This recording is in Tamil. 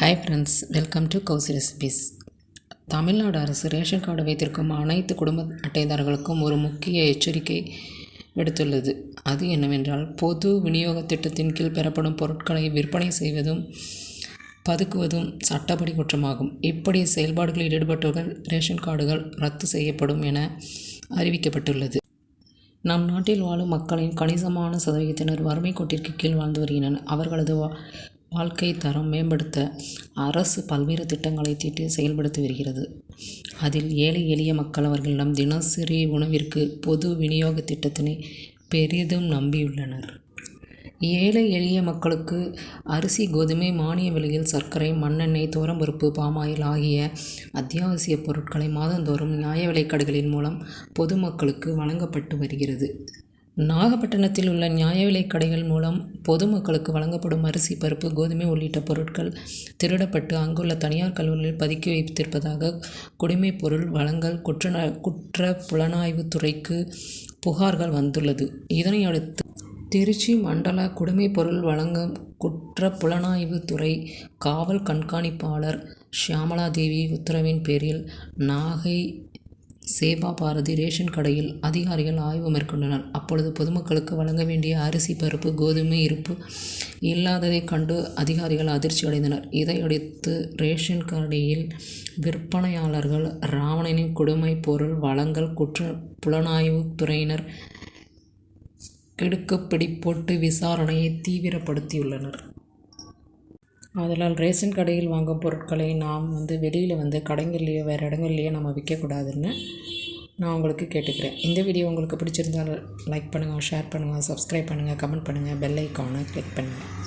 Hi friends welcome to Kousi recipes Tamil Nadu அரசு ரேஷன் கார்டு வைத்திருக்கும் அனைத்து குடும்ப அட்டைதாரர்களுக்கும் ஒரு முக்கிய எச்சரிக்கை விடுத்துள்ளது. அது என்னவென்றால் பொது விநியோக திட்டத்தின் கீழ் பெறப்படும் பொருட்களை விற்பனை செய்வதும் பதுக்குவதும் சட்டப்படி குற்றமாகும். இப்படி செயல்பாடுகளில் ஈடுபட்டவர்கள் ரேஷன் கார்டுகள் ரத்து செய்யப்படும் என அறிவிக்கப்பட்டுள்ளது. நம் நாட்டில் வாழும் மக்களின் கணிசமான சதவீதத்தினர் வறுமை கோட்டிற்கு கீழ் வாழ்ந்து வருகின்றனர். அவர்களது வா வாழ்க்கை தரம் மேம்படுத்த அரசு பல்வேறு திட்டங்களை தீட்டி செயல்படுத்தி வருகிறது. அதில் ஏழை எளிய மக்கள் அவர்களிடம் தினசரி உணவிற்கு பொது விநியோக திட்டத்தினை பெரிதும் நம்பியுள்ளனர். ஏழை எளிய மக்களுக்கு அரிசி கோதுமை மானிய விலையில் சர்க்கரை மண்ணெண்ணெய் துவரம்பருப்பு பாமாயில் ஆகிய அத்தியாவசிய பொருட்களை மாதந்தோறும் நியாய விலைக்கடைகளின் மூலம் பொதுமக்களுக்கு வழங்கப்பட்டு வருகிறது. நாகப்பட்டினத்தில் உள்ள நியாய விலைக் கடைகள் மூலம் பொதுமக்களுக்கு வழங்கப்படும் அரிசி பருப்பு கோதுமை உள்ளிட்ட பொருட்கள் திருடப்பட்டு அங்குள்ள தனியார் கல்லூரியில் பதுக்கி வைத்திருப்பதாக குடிமைப் பொருள் வழங்கல் குற்ற குற்ற புலனாய்வுத் துறைக்கு புகார்கள் வந்துள்ளது. இதனையடுத்து திருச்சி மண்டல குடிமைப் பொருள் வழங்கும் குற்ற புலனாய்வுத் துறை காவல் கண்காணிப்பாளர் ஷியாமளாதேவி உத்தரவின் பேரில் நாகை சேவா பாரதி ரேஷன் கடையில் அதிகாரிகள் ஆய்வு மேற்கொண்டனர். அப்பொழுது பொதுமக்களுக்கு வழங்க வேண்டிய அரிசி பருப்பு கோதுமை இருப்பு இல்லாததைக் கண்டு அதிகாரிகள் அதிர்ச்சி அடைந்தனர். இதையடுத்து ரேஷன் கடையில் விற்பனையாளர்கள் ராவணனின் கொடுமை பொருள் வழங்கல் குற்ற புலனாய்வுத் துறையினர் கெடுக்கப்படி போட்டு விசாரணையை தீவிரப்படுத்தியுள்ளனர். அதனால் ரேஷன் கடையில் வாங்கும் பொருட்களை நாம் வந்து வெளியில் வந்து கடைங்கள்லையோ வேறு இடங்கள்லையோ நம்ம விற்கக்கூடாதுன்னு நான் உங்களுக்கு கேட்டுக்கிறேன். இந்த வீடியோ உங்களுக்கு பிடிச்சிருந்தால் லைக் பண்ணுங்கள் ஷேர் பண்ணுங்கள் சப்ஸ்கிரைப் பண்ணுங்கள் கமெண்ட் பண்ணுங்கள் பெல் ஐக்கானை கிளிக் பண்ணுங்கள்